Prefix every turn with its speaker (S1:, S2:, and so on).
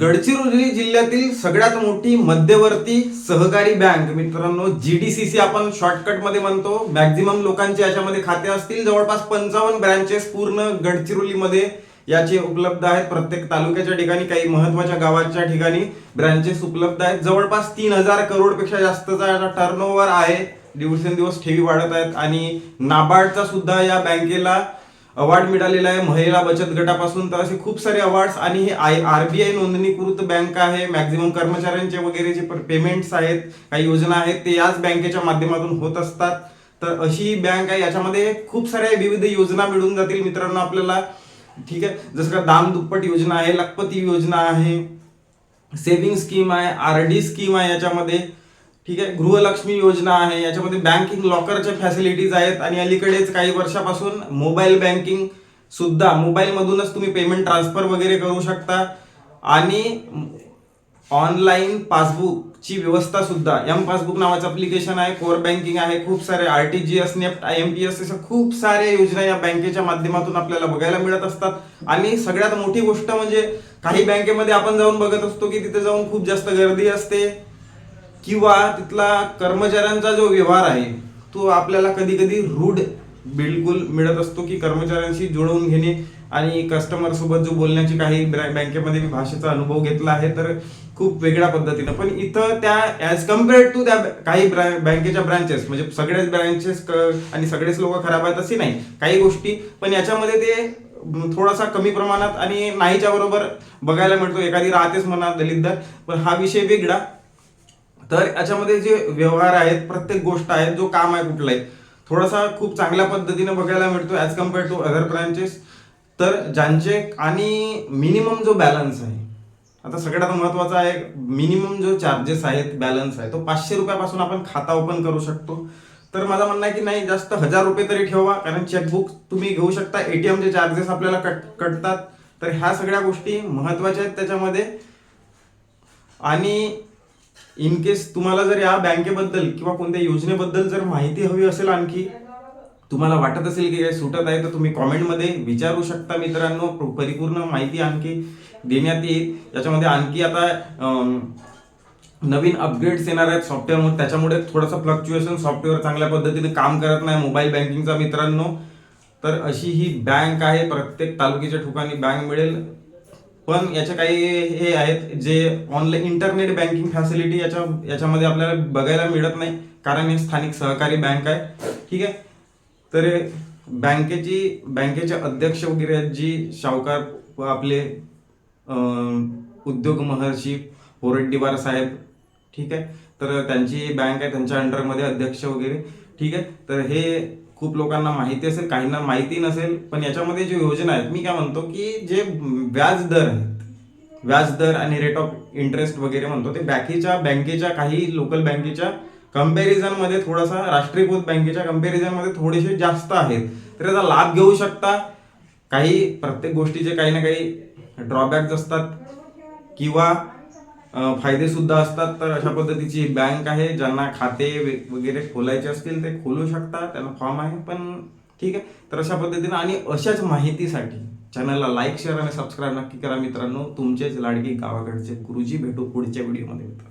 S1: गडचिरोली जिल्ह्यातील सगळ्यात मोठी मध्यवर्ती सहकारी बँक. मित्रांनो जी डी सी सी आपण शॉर्टकटमध्ये म्हणतो. मॅक्झिमम लोकांचे याच्यामध्ये खाते असतील. जवळपास पंचावन्न ब्रँचेस पूर्ण गडचिरोलीमध्ये याचे उपलब्ध आहेत. प्रत्येक तालुक्याच्या ठिकाणी काही महत्त्वाच्या गावाच्या ठिकाणी ब्रँचेस उपलब्ध आहेत. जवळपास तीन हजार करोडपेक्षा जास्तचा याचा टर्नओव्हर आहे. दिवसेंदिवस ठेवी वाढत आहेत. आणि नाबार्डचा सुद्धा या बँकेला अवॉर्ड मिळालेला आहे महिला बचत गटापासून. तर असे खूप सारे अवॉर्ड्स आणि हे आय आर बी आय नोंदणीकृत बँक आहे. मॅक्झिमम कर्मचाऱ्यांचे वगैरे जे पेमेंट्स आहेत काही योजना आहेत ते याच बँकेच्या माध्यमातून होत असतात. तर अशी ही बँक आहे. याच्यामध्ये खूप साऱ्या विविध योजना मिळून जातील मित्रांनो आपल्याला. ठीक आहे? जसं का दाम दुप्पट योजना आहे लखपती योजना आहे सेव्हिंग स्कीम आहे आर डी स्कीम आहे याच्यामध्ये. ठीक आहे? गृहलक्ष्मी योजना आहे. याच्यामध्ये बँकिंग लॉकरच्या फॅसिलिटीज आहेत. आणि अलीकडेच काही वर्षापासून मोबाईल बँकिंग सुद्धा मोबाईलमधूनच तुम्ही पेमेंट ट्रान्सफर वगैरे करू शकता. आणि ऑनलाईन पासबुकची व्यवस्था सुद्धा एम पासबुक नावाचं अप्लिकेशन आहे कोर बँकिंग आहे खूप सारे R T G S NEFT I M P S अशा खूप साऱ्या योजना या बँकेच्या माध्यमातून आपल्याला बघायला मिळत असतात. आणि सगळ्यात मोठी गोष्ट म्हणजे काही बँकेमध्ये आपण जाऊन बघत असतो की तिथे जाऊन खूप जास्त गर्दी असते. किंवा तिथला कर्मचाऱ्यांचा जो व्यवहार आहे तो आपल्याला कधी कधी रूढ बिलकुल मिळत असतो की कर्मचाऱ्यांशी जुळवून घेणे आणि कस्टमर सोबत जो बोलण्याची काही बँकेमध्ये मी भाषेचा अनुभव घेतला आहे तर खूप वेगळ्या पद्धतीनं. पण इथं त्या ॲज कम्पेअर्ड टू त्या काही बँकेच्या ब्रांचेस म्हणजे सगळेच ब्रांचेस आणि सगळेच लोक खराब आहेत अशी नाही काही गोष्टी. पण याच्यामध्ये ते थोडासा कमी प्रमाणात आणि नाहीच्या बरोबर बघायला मिळतो. एखादी राहतेच म्हणा दलितदार पण हा विषय वेगळा. तर याच्यामध्ये जे व्यवहार आहेत प्रत्येक गोष्ट आहे जो काम आहे कुठलाही थोडासा खूप चांगल्या पद्धतीने बघायला मिळतो as compare to other branches तर ज्यांचे आणि मिनिमम जो बॅलन्स आहे आता सगळ्यात महत्त्वाचा आहे मिनिमम जो चार्जेस आहेत बॅलन्स आहे तो पाचशे रुपयापासून आपण खाता ओपन करू शकतो. तर माझं म्हणणं आहे की नाही जास्त हजार रुपये तरी ठेवा कारण चेकबुक तुम्ही घेऊ शकता एटीएमचे चार्जेस आपल्याला कट कटतात. तर ह्या सगळ्या गोष्टी महत्त्वाच्या आहेत त्याच्यामध्ये. आणि इन केस तुम्हाला जर या बँकेबद्दल किंवा कोणत्या योजनेबद्दल जर माहिती हवी असेल आणखी तुम्हाला वाटत असेल की काही सुटत आहे तर तुम्ही कॉमेंटमध्ये विचारू शकता मित्रांनो. परिपूर्ण माहिती आणखी देण्यात येईल. याच्यामध्ये आणखी आता नवीन अपग्रेड्स येणार आहेत सॉफ्टवेअर त्याच्यामुळे थोडंसं फ्लक्च्युएशन सॉफ्टवेअर चांगल्या पद्धतीने काम करत नाही मोबाईल बँकिंगचा मित्रांनो. तर अशी ही बँक आहे. प्रत्येक तालुक्याच्या ठिकाणी बँक मिळेल. पण याचे काही हे आहेत जे ऑनलाईन इंटरनेट बँकिंग फॅसिलिटी याच्या याच्यामध्ये आपल्याला बघायला मिळत नाही. कारण हे स्थानिक सहकारी बँक आहे. ठीक आहे? तर बँकेची बँकेचे अध्यक्ष वगैरे आहेत जी सावकार व आपले उद्योग महर्षी होरड्डीवार साहेब. ठीक आहे? तर त्यांची बँक आहे त्यांच्या अंडरमध्ये अध्यक्ष वगैरे. ठीक आहे? तर हे खूप लोकांना माहिती असेल काहींना माहिती नसेल पण याच्यामध्ये जे योजना आहेत मी काय म्हणतो की जे व्याज दर आहेत व्याज दर आणि रेट ऑफ इंटरेस्ट वगैरे म्हणतो ते बँकेच्या बँकेच्या काही लोकल बँकेच्या कम्पॅरिझनमध्ये थोडासा राष्ट्रीयकृत बँकेच्या कंपॅरिझन थोडेसे जास्त आहेत. तर याचा लाभ घेऊ शकता. काही प्रत्येक गोष्टीचे काही ना काही ड्रॉबॅक्स असतात. किंवा फायदेसुद्धा असतात. तर अशा पद्धतीची बँक आहे ज्यांना खाते वगैरे खोलायचे असतील ते खोलू शकता त्यांना फॉर्म आहे पण ठीक आहे. तर अशा पद्धतीनं आणि अशाच माहितीसाठी चॅनलला लाईक शेअर आणि सबस्क्राईब नक्की करा मित्रांनो. तुमचेच लाडकी गावाकडचे गुरुजी भेटू पुढच्या व्हिडिओमध्ये मित्रांनो.